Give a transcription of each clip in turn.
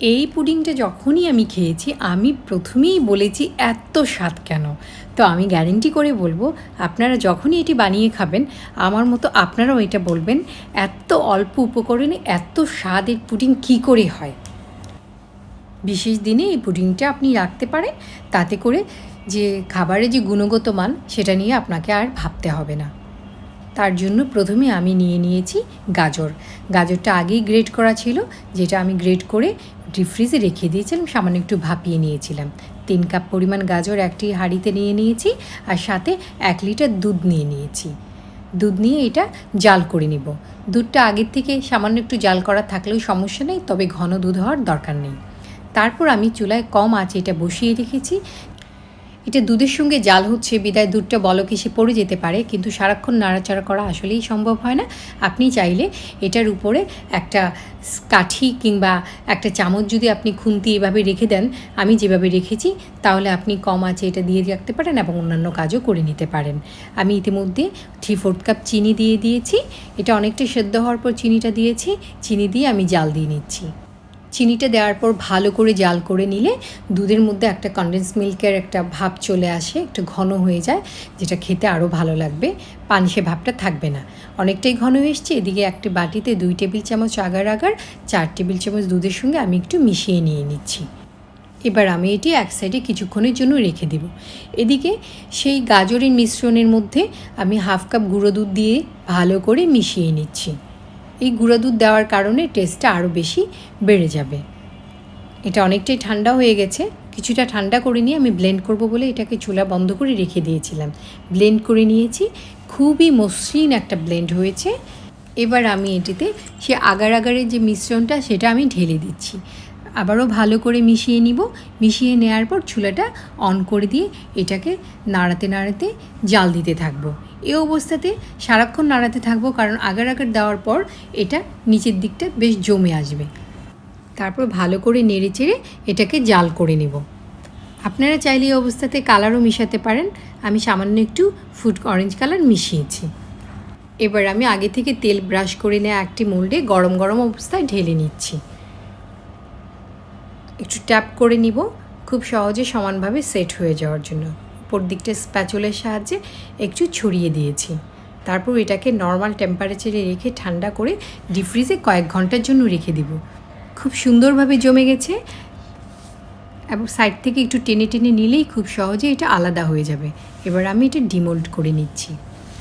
এই পুডিংটা যখনই আমি খেয়েছি, আমি প্রথমেই বলেছি, এত স্বাদ কেন? তো আমি গ্যারেন্টি করে বলব, আপনারা যখনই এটি বানিয়ে খাবেন, আমার মতো আপনারাও এটা বলবেন, এত অল্প উপকরণে এত স্বাদের পুডিং কী করে হয়? বিশেষ দিনে এই পুডিংটা আপনি রাখতে পারেন, তাতে করে যে খাবারের যে গুণগত মান, সেটা নিয়ে আপনাকে আর ভাবতে হবে না। তার জন্য প্রথমে আমি নিয়ে নিয়েছি গাজর। গাজরটা আগেই গ্রেট করা ছিল, যেটা আমি গ্রেট করে ডিপ ফ্রিজে রেখে দিয়েছিলাম, সামান্য একটু ভাপিয়ে নিয়েছিলাম। তিন কাপ পরিমাণ গাজর একটি হাঁড়িতে নিয়ে নিয়েছি আর সাথে এক লিটার দুধ নিয়ে নিয়েছি। দুধ নিয়ে এটা জাল করে নিব। দুধটা আগের থেকে সামান্য একটু জাল করা থাকলেও সমস্যা নেই, তবে ঘন দুধ হওয়ার দরকার নেই। তারপর আমি চুলায় কম আছে এটা বসিয়ে রেখেছি। এটা দুধের সঙ্গে জাল হচ্ছে, বিদায় দুধটা বলক এসে পড়ে যেতে পারে, কিন্তু সারাক্ষণ নাড়াচাড়া করা আসলেই সম্ভব হয় না। আপনি চাইলে এটার উপরে একটা কাঠি কিংবা একটা চামচ যদি আপনি খুন্তি এভাবে রেখে দেন, আমি যেভাবে রেখেছি, তাহলে আপনি কম আছে এটা দিয়ে রাখতে পারেন এবং অন্যান্য কাজও করে নিতে পারেন। আমি ইতিমধ্যে থ্রি ফোর্থ কাপ চিনি দিয়ে দিয়েছি, এটা অনেকটা সেদ্ধ হওয়ার পর চিনিটা দিয়েছি, চিনি দিয়ে আমি জাল দিয়ে নিচ্ছি। চিনিটা দেওয়ার পর ভালো করে জাল করে নিলে দুধের মধ্যে একটা কনডেন্স মিল্কের একটা ভাব চলে আসে, একটু ঘন হয়ে যায়, যেটা খেতে আরও ভালো লাগবে। পানিসে ভাবটা থাকবে না। অনেকটাই ঘন এসছে, এদিকে একটা বাটিতে দুই টেবিল চামচ আগার আগার, চার টেবিল চামচ দুধের সঙ্গে আমি একটু মিশিয়ে নিয়ে নিচ্ছি। এবার আমি এটি এক সাইডে কিছুক্ষণের জন্য রেখে দেব। এদিকে সেই গাজরের মিশ্রণের মধ্যে আমি হাফ কাপ গুঁড়ো দুধ দিয়ে ভালো করে মিশিয়ে নিচ্ছি। এই গুঁড়ো দুধ দেওয়ার কারণে টেস্টটা আরও বেশি বেড়ে যাবে। এটা অনেকটাই ঠান্ডা হয়ে গেছে। কিছুটা ঠান্ডা করে নিয়ে আমি ব্লেন্ড করব বলে এটাকে চুলা বন্ধ করে রেখে দিয়েছিলাম। ব্লেন্ড করে নিয়েছি। খুবই মসৃণ একটা ব্লেন্ড হয়েছে। এবার আমি এটিতে সে আগার আগারের যে মিশ্রণটা, সেটা আমি ঢেলে দিচ্ছি। আবারও ভালো করে মিশিয়ে নিব। মিশিয়ে নেওয়ার পর চুলাটা অন করে দিয়ে এটাকে নাড়াতে নাড়াতে জাল দিতে থাকব। এই অবস্থাতে সারাক্ষণ নাড়াতে থাকব কারণ আগার আগার দেওয়ার পর এটা নিচের দিকটা বেশ জমে আসবে। তারপর ভালো করে নেড়ে চেড়ে এটাকে জাল করে নেব। আপনারা চাইলে এই অবস্থাতে কালারও মিশাতে পারেন। আমি সামান্য একটু ফুড অরেঞ্জ কালার মিশিয়েছি। এবার আমি আগে থেকে তেল ব্রাশ করে নেওয়া একটি মোল্ডে গরম গরম অবস্থায় ঢেলে নিচ্ছি। একটু ট্যাপ করে নিব। খুব সহজে সমানভাবে সেট হয়ে যাওয়ার জন্য। উপর দিকটা স্প্যাচুলের সাহায্যে একটু ছড়িয়ে দিয়েছি। তারপর এটাকে নর্মাল টেম্পারেচারে রেখে ঠান্ডা করে ডিপ ফ্রিজে কয়েক ঘণ্টার জন্য রেখে দিব। খুব সুন্দরভাবে জমে গেছে। এবং সাইড থেকে একটু টেনে টেনে নিলেই খুব সহজে এটা আলাদা হয়ে যাবে। এবার আমি এটা ডিমোল্ড করে নিচ্ছি।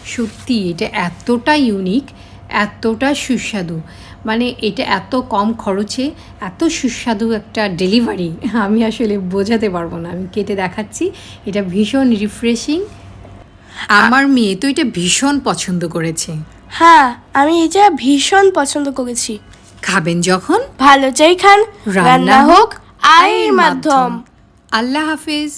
সত্যি এটা এতটা ইউনিক এতটা সুস্বাদু। মানে এটা এত কম খরচে এত সুস্বাদু একটা ডেলিভারি আমি আসলে বোঝাতে পারব না। আমি কেটে দেখাচ্ছি এটা ভীষণ রিফ্রেশিং আমার মেয়ে তো এটা ভীষণ পছন্দ করেছে। হ্যাঁ আমি এটা ভীষণ পছন্দ করেছি। খাবেন যখন? ভালো চাই খান। রান্না হোক আয়ের। মাধ্যম। আল্লাহ হাফিজ।